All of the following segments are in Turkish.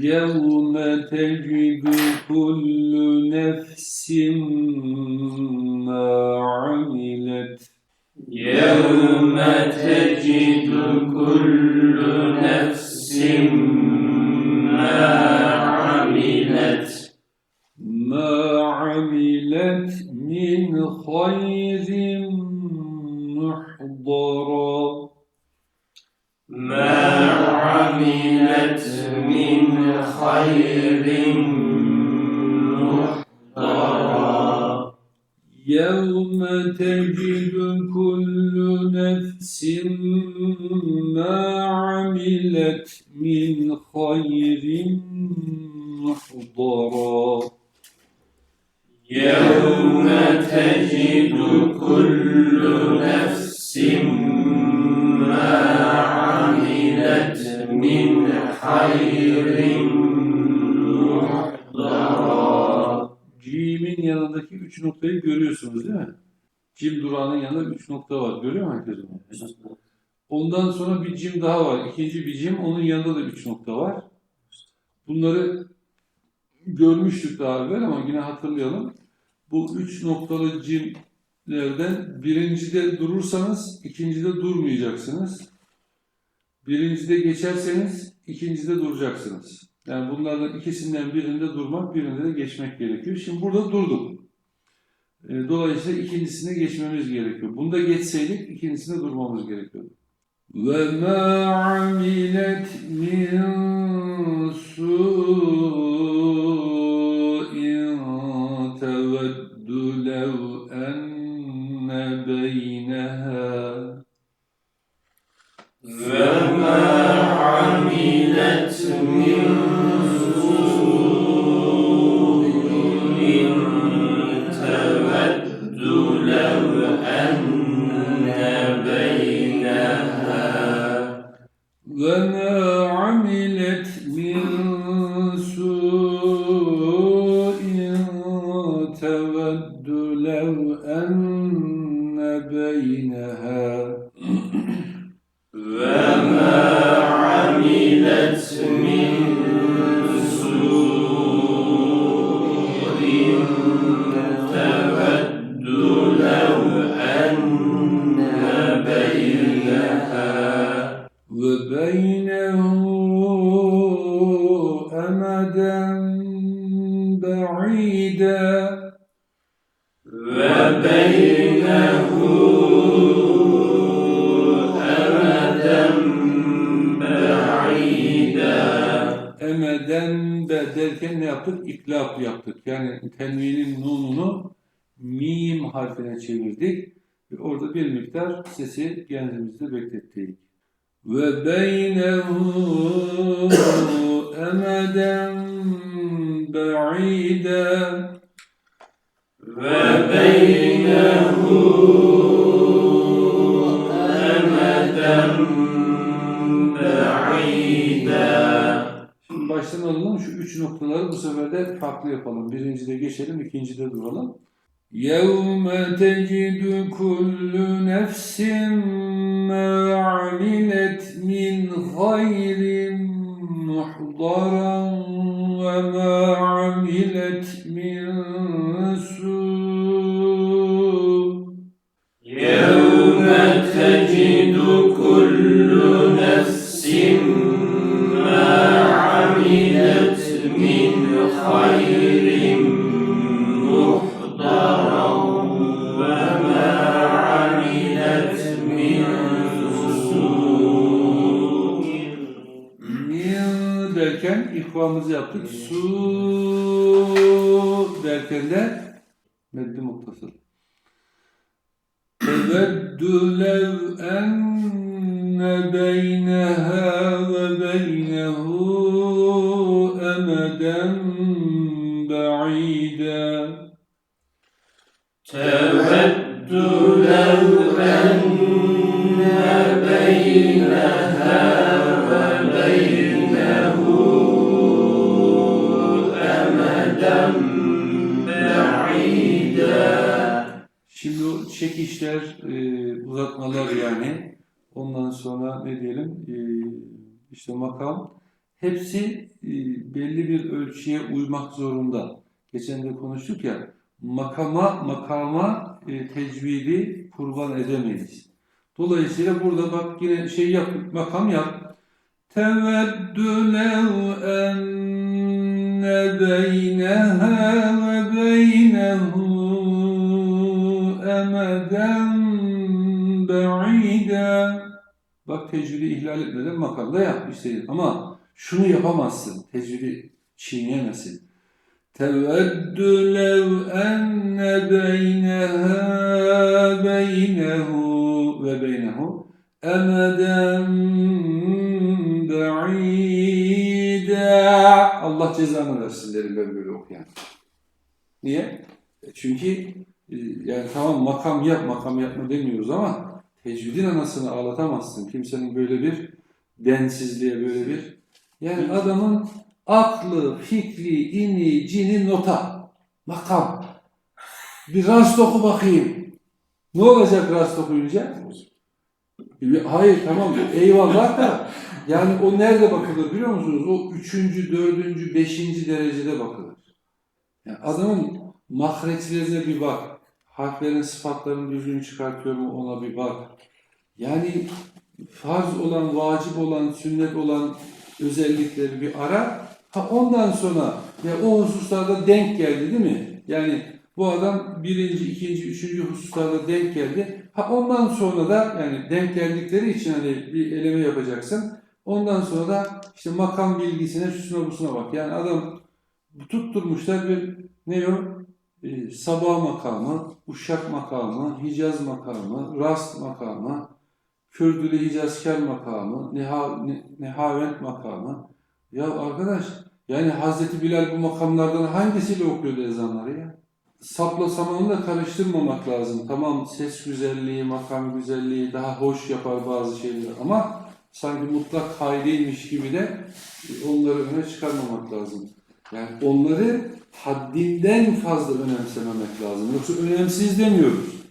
يوم تجد كل نفس ما عملت يوم تجد كل نفس ما عملت ما عملت من خير محضرا عملت من خير محضرا. يوم تجد daha var. İkinci bir cim. Onun yanında da üç nokta var. Bunları görmüştük daha evvel ama yine hatırlayalım. Bu üç noktalı cimlerden birincide durursanız ikincide durmayacaksınız. Birincide geçerseniz ikincide duracaksınız. Yani bunlardan ikisinden birinde durmak, birinde de geçmek gerekiyor. Şimdi burada durduk. E, Dolayısıyla ikincisine geçmemiz gerekiyor. Bunda geçseydik ikincisinde durmamız gerekiyordu. Ve ma amilet min beklettik. Ve beynehu emeden ba'iden ve beynehu emeden ba'iden Baştan alalım şu üç noktaları bu sefer de farklı yapalım. Birincide geçelim, ikincide duralım. يَوْمَ تَجِدُ كُلُّ نَفْسٍ مَا عَمِلَتْ مِنْ خَيْرٍ مُحْضَرًا وَمَا عَمِلَتْ مِنْ ikvamızı yaptık. Ee, Su derken de meddi muttasıl. Teveddü lev enne beyneha ve beynehu emeden ba'ide. Teveddü lev enne beyneha çekişler, e, uzatmalar yani. Ondan sonra ne diyelim? E, işte makam. Hepsi e, belli bir ölçüye uymak zorunda. Geçen de konuştuk ya. Makama, makama e, tecvidi kurban edemeyiz. Dolayısıyla burada bak yine şey yap, makam yap. Teveddü lev enne beyneha ve beynehu emeden ba'ida. Bak tecvidi ihlal etmeden makamda yap işte. Ama şunu yapamazsın. Tecvidi çiğneyemezsin. Teveddü lev enne beyneha beynehu ve beynehu emeden ba'ida. Allah cezanı versin derim ben böyle okuyan. Niye? E Çünkü yani tamam makam yap, makam yapma demiyoruz ama tecvidin anasını ağlatamazsın. Kimsenin böyle bir densizliğe böyle bir yani adamın aklı, fikri, ini, cini nota, makam. Bir rast oku bakayım. Ne olacak rast okuyunca? Hayır tamam eyvallah da yani o nerede bakılır biliyor musunuz? O üçüncü, dördüncü, beşinci derecede bakılır. Yani adamın mahreçlerine bir bak. Harflerin sıfatlarını düzgün çıkartıyor mu ona bir bak. Yani farz olan, vacip olan, sünnet olan özellikleri bir ara. Ha ondan sonra ya o hususlarda denk geldi değil mi? Yani bu adam birinci, ikinci, üçüncü hususlarda denk geldi. Ha ondan sonra da yani denk geldikleri için hani bir eleme yapacaksın. Ondan sonra da işte makam bilgisine, şusuna busuna bak. Yani adam tutturmuşlar bir ne o? Ee, sabah makamı, uşak makamı, Hicaz makamı, Rast makamı, Kürdülü Hicazkar makamı, Neha, Ne- Nehavent makamı. Ya arkadaş yani Hazreti Bilal bu makamlardan hangisiyle okuyordu ezanları ya? Sapla samanı da karıştırmamak lazım. Tamam ses güzelliği, makam güzelliği daha hoş yapar bazı şeyler ama sanki mutlak kaideymiş gibi de onları öne çıkarmamak lazım. Yani onları haddinden fazla önemsememek lazım. Yoksa önemsiz demiyoruz.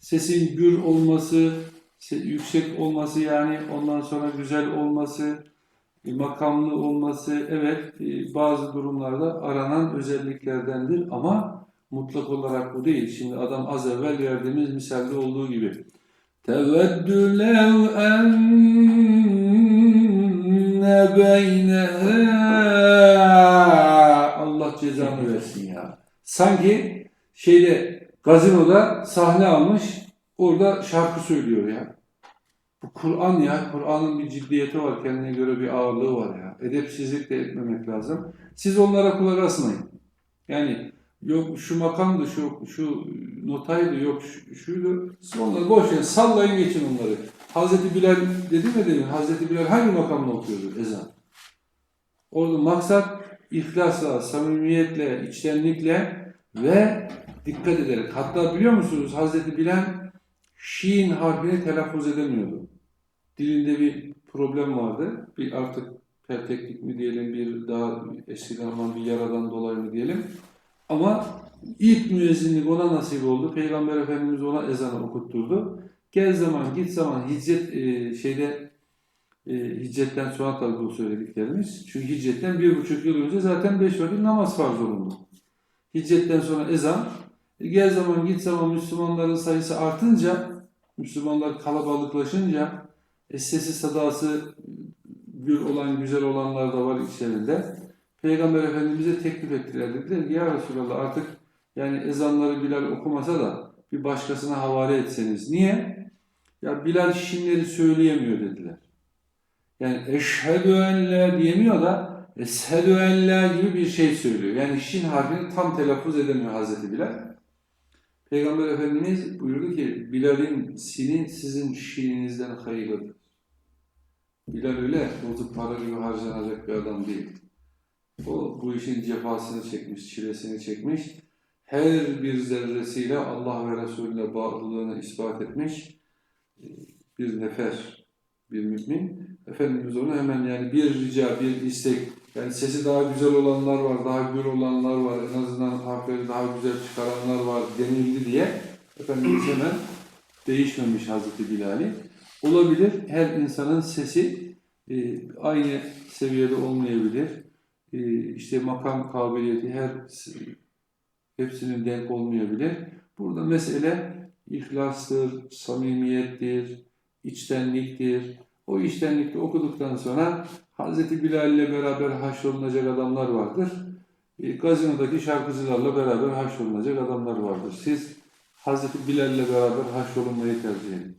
Sesin gür olması, se- yüksek olması yani ondan sonra güzel olması, e, makamlı olması evet e, bazı durumlarda aranan özelliklerdendir ama mutlak olarak bu değil. Şimdi adam az evvel verdiğimiz misalde olduğu gibi. Teveddü lev enne beyneha Allah cezanı versin ya. Sanki şeyde gazinoda sahne almış orada şarkı söylüyor ya. Bu Kur'an ya. Kur'an'ın bir ciddiyeti var. Kendine göre bir ağırlığı var ya. Edepsizlik de etmemek lazım. Siz onlara kulak asmayın. Yani yok şu makamdı, şu şu notaydı, yok şu- şuydu. Siz onları boş verin. Sallayın geçin onları. Hazreti Bilal dedi mi dedim. Hazreti Bilal hangi makamda okuyordu ezan? Orada maksat ihlasla, samimiyetle, içtenlikle ve dikkat ederek. Hatta biliyor musunuz Hazreti Bilal Şiin harfini telaffuz edemiyordu. Dilinde bir problem vardı. Bir artık perteklik mi diyelim, bir daha eskiden olan bir yaradan dolayı mı diyelim. Ama ilk müezzinlik ona nasip oldu. Peygamber Efendimiz ona ezanı okutturdu. Gel zaman, git zaman, hicret e, şeyde e, hicretten sonra tabii bu söylediklerimiz. Çünkü hicretten bir buçuk yıl önce zaten beş vakit namaz farz olundu. Hicretten sonra ezan, e, gel zaman git zaman Müslümanların sayısı artınca, Müslümanlar kalabalıklaşınca, e, sesi sadası gür olan, güzel olanlar da var içlerinde. Peygamber Efendimiz'e teklif ettiler. Dediler ki ya Resulallah artık yani ezanları Bilal okumasa da bir başkasına havale etseniz. Niye? Ya Bilal şinleri söyleyemiyor dediler. Yani eşhedü en la diyemiyor da eshedü en la gibi bir şey söylüyor. Yani şin harfini tam telaffuz edemiyor Hazreti Bilal. Peygamber Efendimiz buyurdu ki Bilal'in sini sizin şiininizden hayırlıdır. Bilal öyle bozuk para gibi harcanacak bir adam değil. bu işin cefasını çekmiş, çilesini çekmiş. Her bir zerresiyle Allah ve Resulüne bağlılığını ispat etmiş e, bir nefer, bir mümin. Efendimiz onu hemen yani bir rica, bir istek, yani sesi daha güzel olanlar var, daha gür olanlar var, en azından harfleri daha güzel çıkaranlar var denildi diye Efendimiz hemen değişmemiş Hazreti Bilal'i. Olabilir, her insanın sesi e, aynı seviyede olmayabilir. E, işte makam kabiliyeti her hepsinin denk olmayabilir. Burada mesele ihlastır, samimiyettir, içtenliktir. O içtenlikte okuduktan sonra Hazreti Bilal ile beraber haşrolunacak adamlar vardır. E, gazinodaki şarkıcılarla beraber haşrolunacak adamlar vardır. Siz Hazreti Bilal ile beraber haşrolunmayı tercih edin.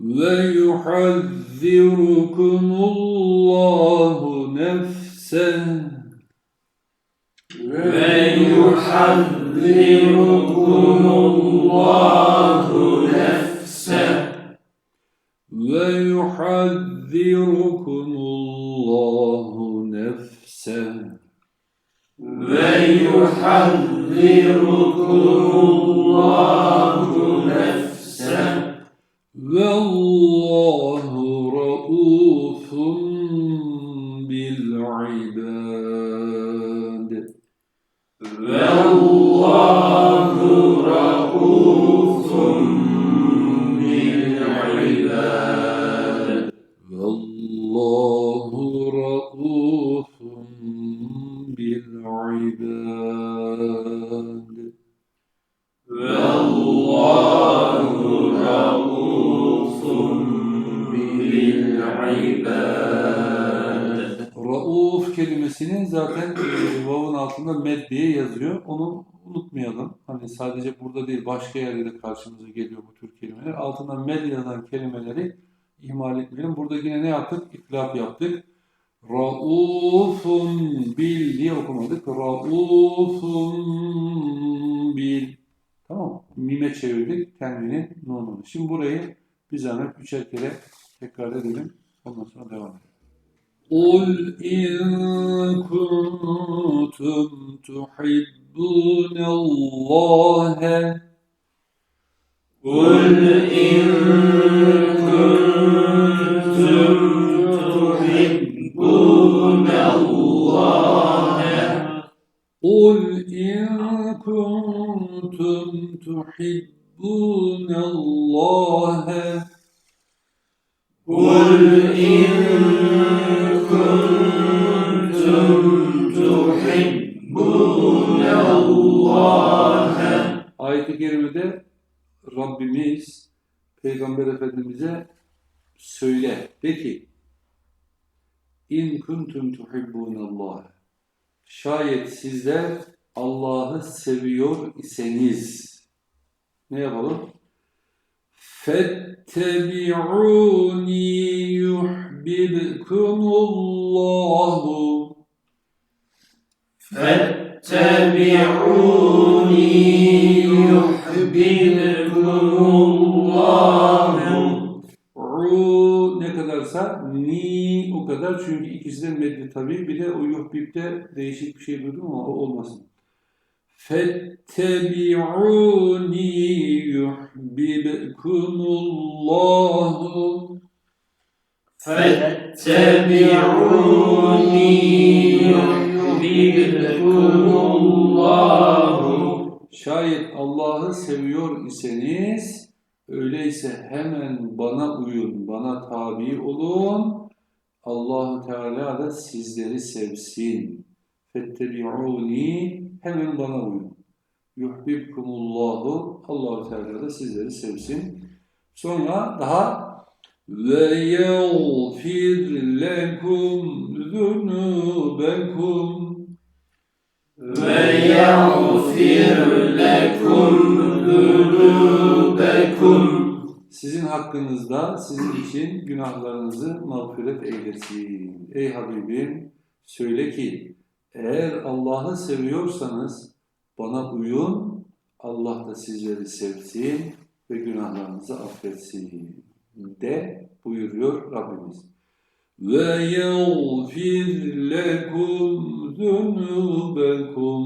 Ve yuhazzirukumullahu nefsen ve yuhazzirukumullahu ويحذركم الله نفسه. ويحذركم الله نفسه. والله Rauf kelimesinin zaten e, vavun altında med diye yazıyor. Onu unutmayalım. Hani sadece burada değil başka yerde de karşımıza geliyor bu tür kelimeler. Altında med yazan kelimeleri ihmal etmeyelim. Burada yine ne yaptık? İklap yaptık. Raufun bil diye okumadık. Raufun bil. Tamam? Mime çevirdik kendini nununu. Şimdi burayı bir zahmet üçer kere tekrar edelim. Ondan sonra devam edelim. قل إن كنتم تحبون الله قل إن كنتم تحبون الله قل إن كنتم تحبون الله قل إن ayet-i kerimede Rabbimiz Peygamber Efendimiz'e söyle. De ki in kuntum tuhibbunallah şayet sizler Allah'ı seviyor iseniz ne yapalım? Fettebi'uni yuhbibkumullahu. Fettebi'uni yuhbirkumullahu Ru ne kadarsa ni o kadar. Çünkü ikisi de medli tabi bir de o yuhbibde değişik bir şey duydum ama o olmasın. Fettebi'uni yuhbibkumullahu Fettebi'uni yuhbibkumullahu Şayet Allah'ı seviyor iseniz öyleyse hemen bana uyun, bana tabi olun. Allahu Teala da sizleri sevsin. Fettebi'uni hemen bana uyun. Yuhbibkumullahu Allahu Teala da sizleri sevsin. Sonra daha ve yağfir lekum zunubekum ويغفر لكم ذنوبكم Sizin hakkınızda sizin için günahlarınızı mağfiret eylesin. Ey Habibim söyle ki eğer Allah'ı seviyorsanız bana uyun Allah da sizleri sevsin ve günahlarınızı affetsin de buyuruyor Rabbimiz. ويغفر لكم ذنوبكم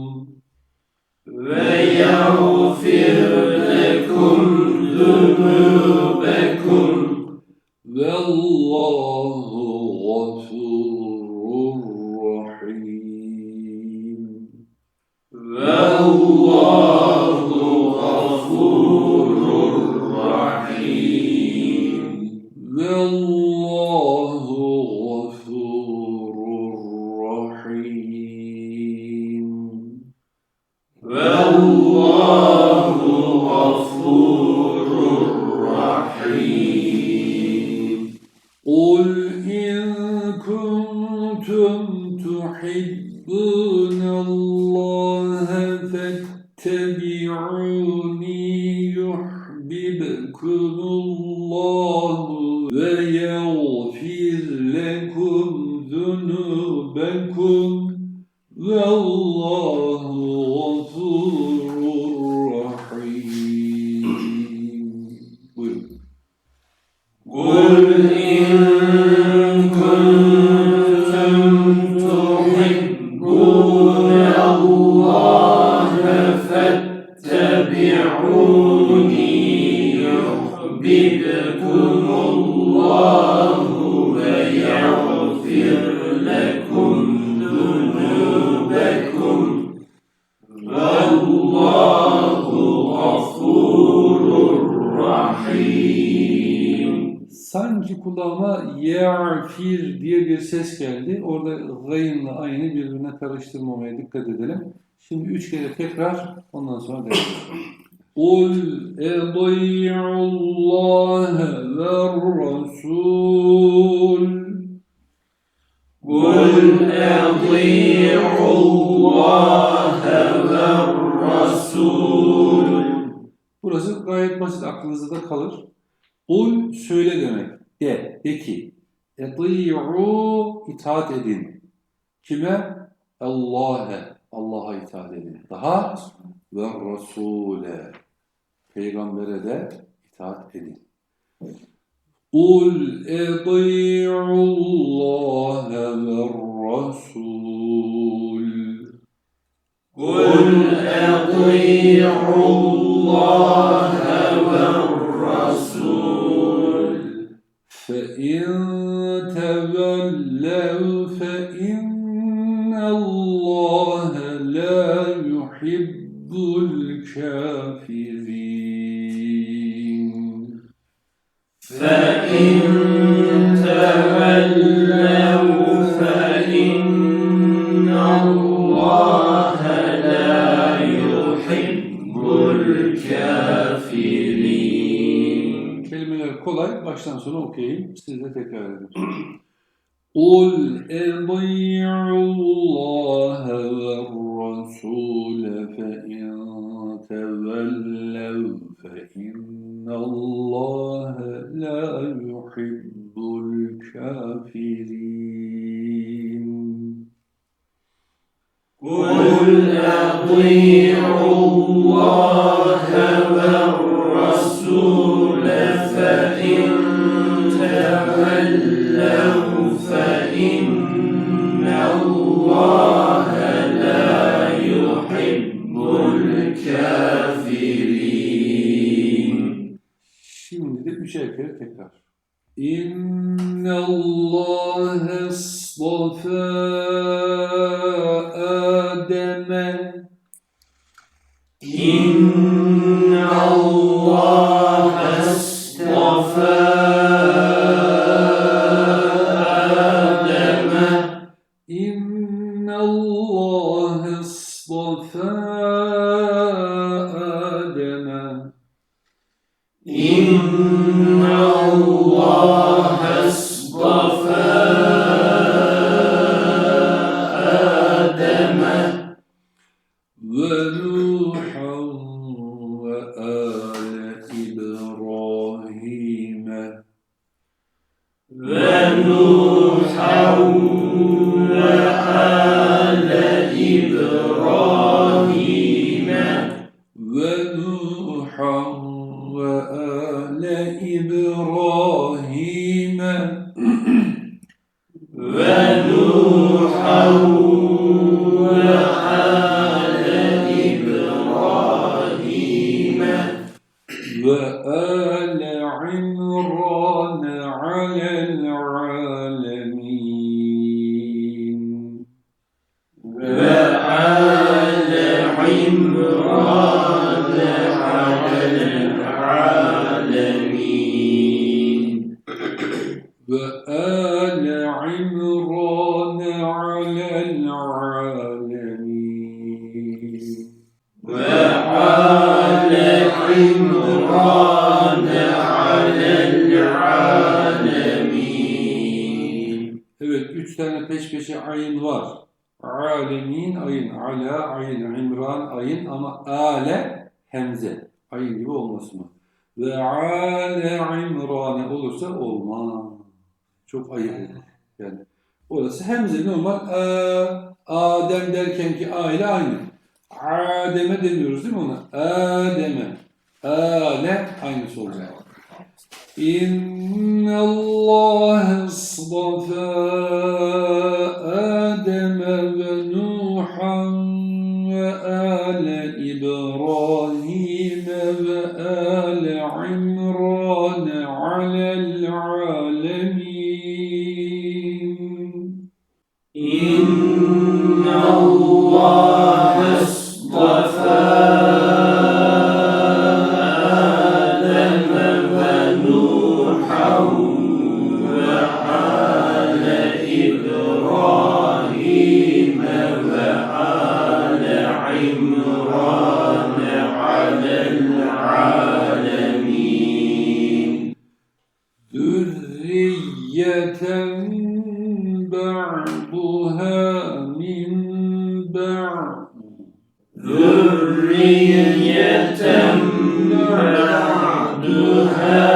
ويغفر لكم ذنوبكم والله قل إن كنتم تحبون Sanki kulağıma ya'fir diye bir ses geldi. Orada gayınla aynı birbirine karıştırmamaya dikkat edelim. Şimdi üç kere tekrar ondan sonra devam edelim. قُلْ اَضِيعُوا اللّٰهَ وَالرَّسُولَ قل أطيعوا الله والرسول Burası gayet basit aklınızda da kalır. Kul söyle demek. de, de ki eti'u itaat edin. Kime? Allah'a. Allah'a itaat edin. Daha ve Resul'e. Peygamber'e de itaat edin. Kul eti'u Allah'a ve Resul. Kul eti'u الْكَافِرِينَ قل أطيعوا الله إن Çok ayıp olur. Yani orası hemze normal a, Adem derken ki a ile aynı. Adem'e demiyoruz değil mi ona? Adem'e. Adem aynısı olacak. İnne Allah istafa Amen.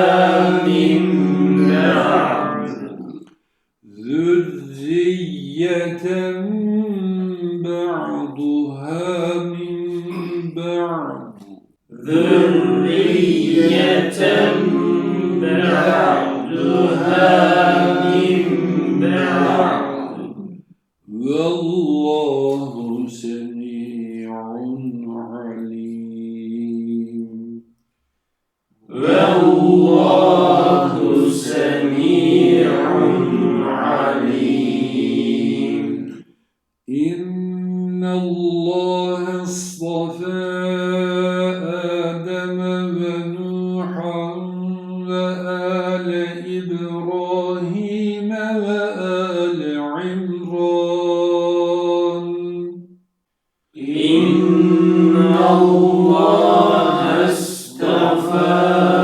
إن الله استغفر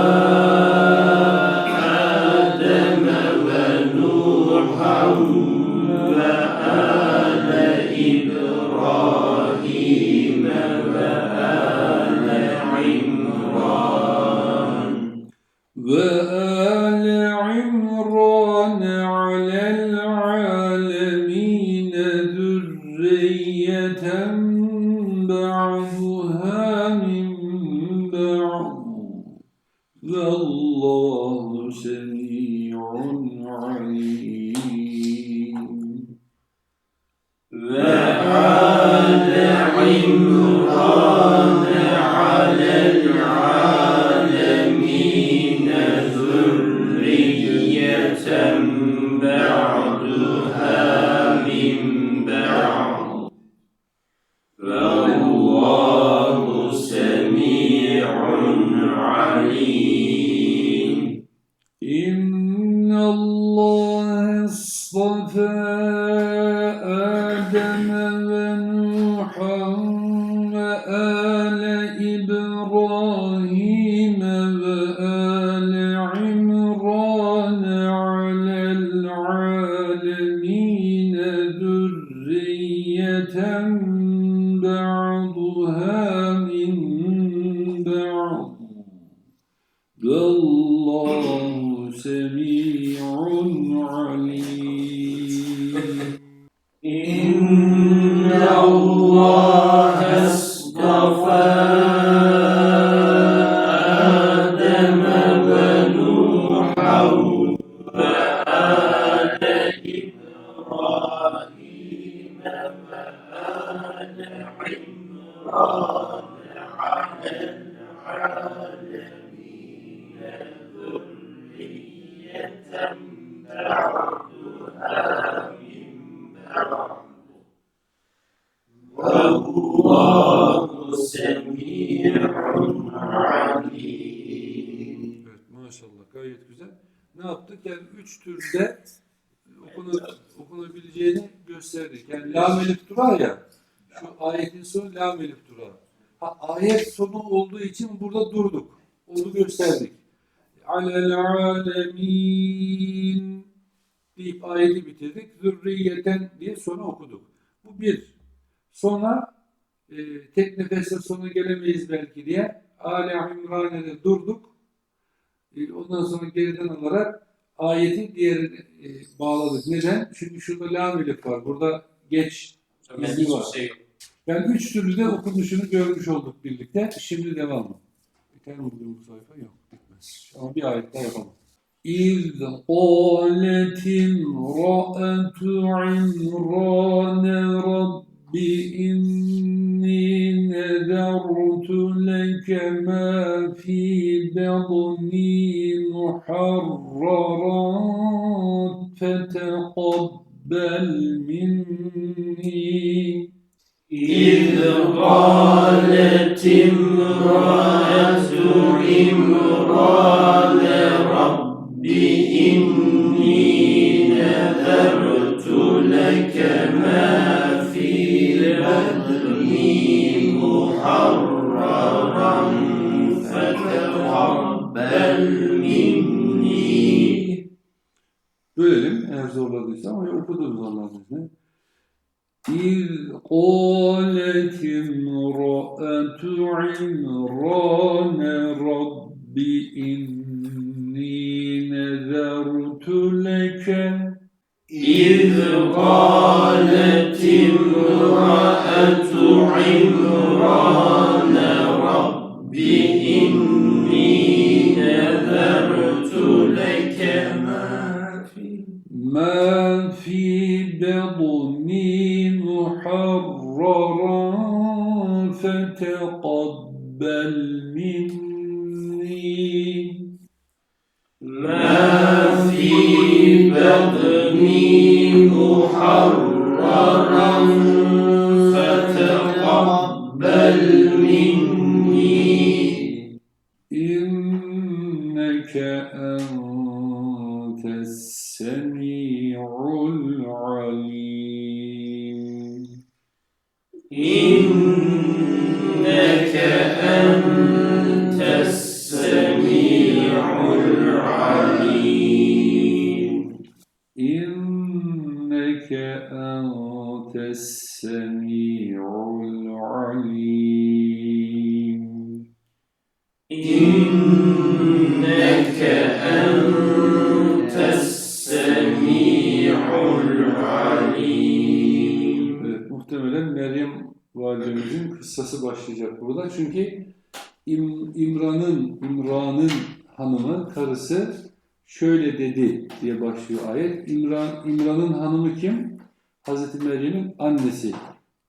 ayetin sonu la melif dura. Ha, ayet sonu olduğu için burada durduk. Onu gösterdik. Alel alemin deyip ayeti bitirdik. Zürriyeten diye sonra okuduk. Bu bir. Sonra e, tek nefesle sona gelemeyiz belki diye Ali İmran'da durduk. E, Ondan sonra geriden alarak ayetin diğerini e, bağladık. Neden? Çünkü şurada lam elif var. Burada geç izni var. şey yok. Yani üç türlü de okunuşunu görmüş olduk birlikte. Şimdi devam. Biter mi bu sayfa? Yok bitmez. Ama bir ayet daha yapalım. İz qâletin ra'etu imrâne rabbi inni nedertu leke mâ fî bedni muharraran feteqabbel minni إذ قالت امرأة عمران رب إني نذرت لك ما في بطني محررا فتقبل مني Bölelim eğer zorladıysa ama okudunuz Allah'ın izniyle. İz قالت امرأة عمران رب إني نذرت لك إذ قالت امرأة عمران ما في بطني محررا. Çünkü İm- İmran'ın, İmran'ın hanımı, karısı şöyle dedi diye başlıyor ayet. İmran, İmran'ın hanımı kim? Hazreti Meryem'in annesi.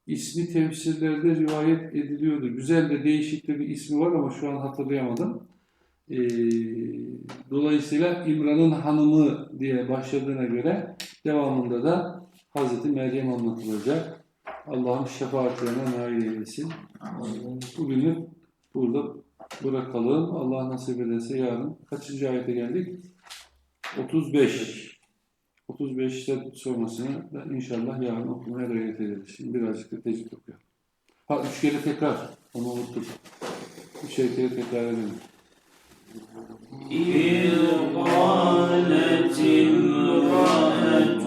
İsmi tefsirlerde rivayet ediliyordu. Güzel de değişik de bir ismi var ama şu an hatırlayamadım. Ee, dolayısıyla İmran'ın hanımı diye başladığına göre devamında da Hazreti Meryem anlatılacak. Allah'ın şefaatlerine nail eylesin. Bugünü burada bırakalım. Allah nasip ederse yarın kaçıncı ayete geldik? 35. 35'te sonrasını da inşallah yarın okumaya gayret ederiz. Şimdi birazcık da tecrübe okuyalım. Ha üç kere tekrar. Onu unuttuk. Üç kere tekrar edelim. İl قالت امرأة